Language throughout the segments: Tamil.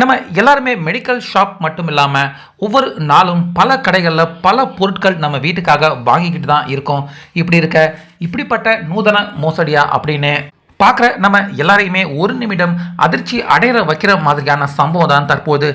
நம்ம எல்லாருமே மெடிக்கல் ஷாப் மட்டும் இல்லாமல் ஒவ்வொரு நாளும் பல கடைகளில் பல பொருட்கள் நம்ம வீட்டுக்காக வாங்கிக்கிட்டு தான் இருக்கோம். இப்படி இருக்க இப்படிப்பட்ட நூதன மோசடியா அப்படின்னு பார்க்குற நம்ம எல்லாரையுமே ஒரு நிமிடம் அதிர்ச்சி அடையிற வைக்கிற மாதிரியான சம்பவம் தான் தற்போது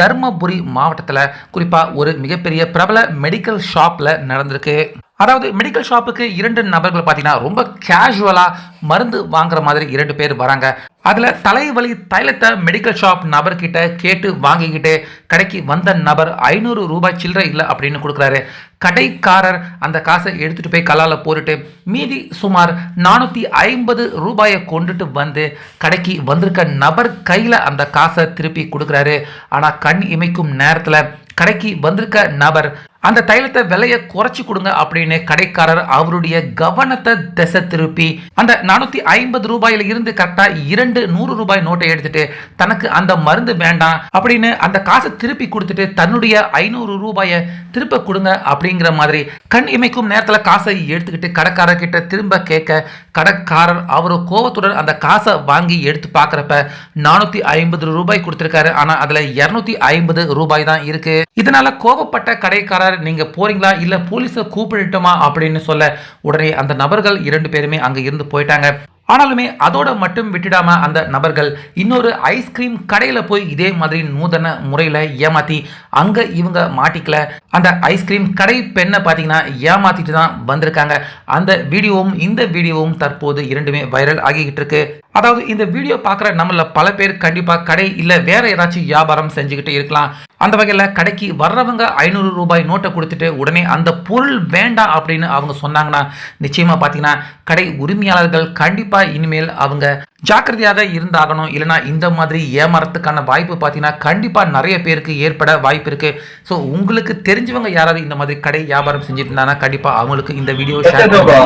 தர்மபுரி மாவட்டத்தில் குறிப்பாக ஒரு மிகப்பெரிய பிரபல மெடிக்கல் ஷாப்பில் நடந்திருக்கு. அதாவது மெடிக்கல் ஷாப்புக்கு இரண்டு நபர்கள் பார்த்தீங்கன்னா ரொம்ப கேஷுவலாக மருந்து வாங்குற மாதிரி இரண்டு பேர் வராங்க. அதில் தலைவலி தைலத்தை மெடிக்கல் ஷாப் நபர்கிட்ட கேட்டு வாங்கிக்கிட்டு கடைக்கு வந்த நபர் ஐநூறு ரூபாய் சில்லறை இல்லை அப்படின்னு கொடுக்குறாரு. கடைக்காரர் அந்த காசை எடுத்துகிட்டு போய் கல்லால் போட்டுட்டு மீதி சுமார் நானூற்றி ஐம்பது ரூபாயை கொண்டுட்டு வந்து கடைக்கு வந்திருக்க நபர் கையில் அந்த காசை திருப்பி கொடுக்குறாரு. ஆனால் கண் இமைக்கும் நேரத்தில் கடைக்கு வந்திருக்க நபர் அந்த தைலத்தை விலையை குறைச்சி கொடுங்க அப்படின்னு கடைக்காரர் அவருடைய கவனத்தை திசை திருப்பி அந்த நானூற்றி ஐம்பது ரூபாயில இருந்து கரெக்டாக இரண்டு நூறு ரூபாய் நோட்டை எடுத்துட்டு தனக்கு அந்த மருந்து வேண்டாம் அப்படின்னு அந்த காசை திருப்பி கொடுத்துட்டு தன்னுடைய ஐநூறு ரூபாயை திருப்ப கொடுங்க அப்படிங்கிற மாதிரி கண் இமைக்கும் நேரத்தில் காசை எடுத்துக்கிட்டு கடைக்காரர்கிட்ட திரும்ப கேட்க கடைக்காரர் அவர் கோவத்துடன் அந்த காசை வாங்கி எடுத்து பார்க்குறப்ப நானூற்றி ஐம்பது ரூபாய் கொடுத்துருக்காரு. ஆனால் அதில் இரநூத்தி ஐம்பது ரூபாய் தான் இருக்கு. இதனால கோவப்பட்ட கடைக்காரர் நீங்க போறீங்களா? இல்ல போலீஸை கூப்பிடட்டுமா? அப்படின்னு சொல்ல உடனே அந்த நபர்கள் இரண்டு பேருமே அங்க இருந்து போயிட்டாங்க. ஆனாலுமே அதோட மட்டும் விட்டுடாம அந்த நபர்கள் இன்னொரு ஐஸ்கிரீம் கடையில போய் இதே மாதிரி நூதன முறையில ஏமாத்தி அங்க இவங்க மாட்டிக்கல. அந்த ஐஸ்கிரீம் கடை பெண்ணை பார்த்தீங்கன்னா ஏமாத்திட்டு தான் வந்திருக்காங்க. அந்த வீடியோவும் இந்த வீடியோவும் தற்போது இரண்டுமே வைரல் ஆகிக்கிட்டு இருக்கு. அதாவது இந்த வீடியோ பார்க்குற நம்மள பல பேர் கண்டிப்பாக கடை இல்லை வேற ஏதாச்சும் வியாபாரம் செஞ்சுக்கிட்டு இருக்கலாம். அந்த வகையில் கடைக்கு வர்றவங்க ஐநூறு ரூபாய் நோட்டை கொடுத்துட்டு உடனே அந்த பொருள் வேண்டாம் அப்படின்னு அவங்க சொன்னாங்கன்னா நிச்சயமாக பார்த்தீங்கன்னா கடை உரிமையாளர்கள் கண்டிப்பாக இனிமேல் அவங்க ஜாக்கிரதையாக இருந்தாகணும். இல்லைனா இந்த மாதிரி ஏமாறத்துக்கான வாய்ப்பு பார்த்தீங்கன்னா கண்டிப்பாக நிறைய பேருக்கு ஏற்பட வாய்ப்பு இருக்குது ஸோ உங்களுக்கு தெரிஞ்சவங்க யாராவது இந்த மாதிரி கடை வியாபாரம் செஞ்சுட்டு இருந்தாங்கன்னா கண்டிப்பாக அவங்களுக்கு இந்த வீடியோ ஷேர் பண்ணுங்க.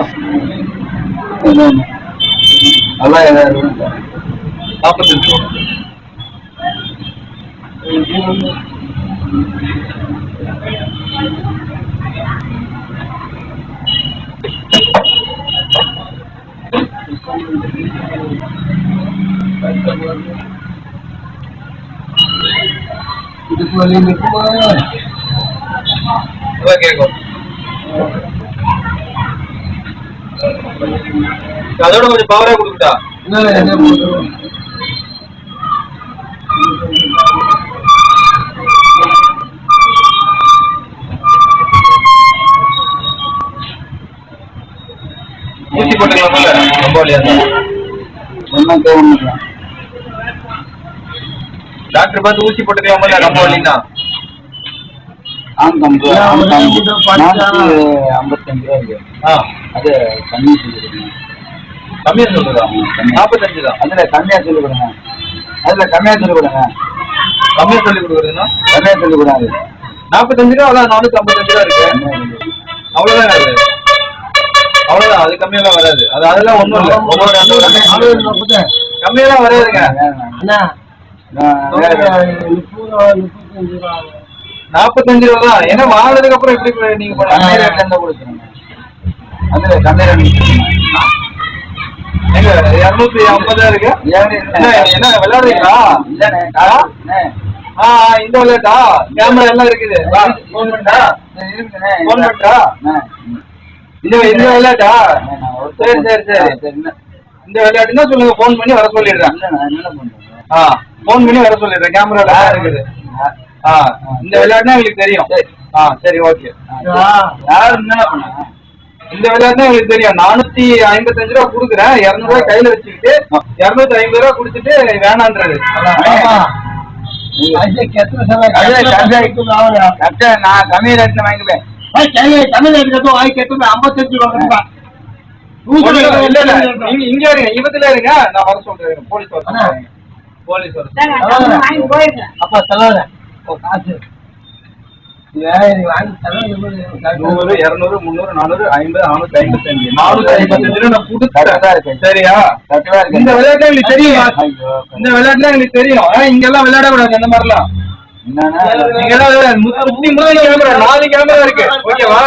நல்லா ஏதாவது நாற்பத்தஞ்சு இதுக்கு வழி நிற்குமா கேட்கும் அதோட கொஞ்சம் பவரா என்ன ஊசி போட்டுக்கலாமா ரொம்ப வழியா டாக்டர் பார்த்து ஊசி போட்டுக்கலாமா ரொம்ப வழினா ஐம்பத்தஞ்சு ரூபா இருக்கு ஆ அது கம்மி சொல்லி கொடுங்க கம்மியா சொல்லுதா நாற்பத்தஞ்சு தான் அதுல கம்மியா சொல்லி கொடுங்க அதுல கம்மியா சொல்லி கொடுங்க கம்மியா சொல்லி கொடுக்குறதுன்னா கம்மியா சொல்லி கொடுங்க நாற்பத்தஞ்சு ரூபா அதான் நானூத்தி ஐம்பத்தஞ்சு ரூபா இருக்கு அவ்வளவுதான் அது அவ்வளவுதான் அது கம்மியெல்லாம் வராது அது அதெல்லாம் ஒண்ணும் இல்ல கம்மியெல்லாம் வராதுங்க நாற்பத்தஞ்சு ரூபா தான். ஏன்னா வாங்கினதுக்கு அப்புறம் எப்படி நீங்க அதுல கம்மியா இருநூத்தி ஐம்பதா இருக்கு? என்ன என்ன விளையாடுறீங்களா? ஆ? ஆ ஆ, இந்த விளையாட்டா? கேமரா எல்லாம் இருக்குது? போன் பண்ணா? போன் பண்ணா? இந்த இந்த விளையாட்டா? சரி சரி சரி. இந்த விளையாட்டுன்னா சொல்லுங்க போன் பண்ணி வர சொல்லிடுறேன். ஆ போன் பண்ணி வர சொல்லிடுறேன். கேமரா இருக்குது. ஆ இந்த விளையாட்டுனா எங்களுக்கு தெரியும். ஆ சரி ஓகே யாரு என்ன பண்ண இந்த விளையாட்டுனா எங்களுக்கு தெரியும். நானூத்தி ஐம்பத்தஞ்சு ரூபா கொடுக்குறேன். இருநூறு ரூபாய் கையில வச்சுக்கிட்டு இருநூத்தி ஐம்பது ரூபா கொடுத்துட்டு வேணான்றாரு. நான் கம்மி ரேட்ல வாங்கிப்பேன். இல்ல, இல்ல, இல்ல. இங்க இங்க இருங்க. இவத்துல இருங்க. நான் வர சொல்றேன். போலீஸ் வர சொல்றேன். போலீஸ் அப்பா தலைவர காசு. நூறு இருநூறு முந்நூறு நானூறு ஐம்பது நானூத்தி ஐம்பத்தஞ்சு. நானூத்தி ஐம்பத்தஞ்சு நான் கொடுத்துட்டேன் சரியா? இந்த விளையாட்டு எங்களுக்கு தெரியும். இந்த விளையாட்டுல எங்களுக்கு தெரியும். ஆனா இங்க எல்லாம் விளையாட கூடாது அந்த மாதிரிலாம் நீங்க எல்லாம் நாலு கேமரா இருக்கு. ஓகேவா?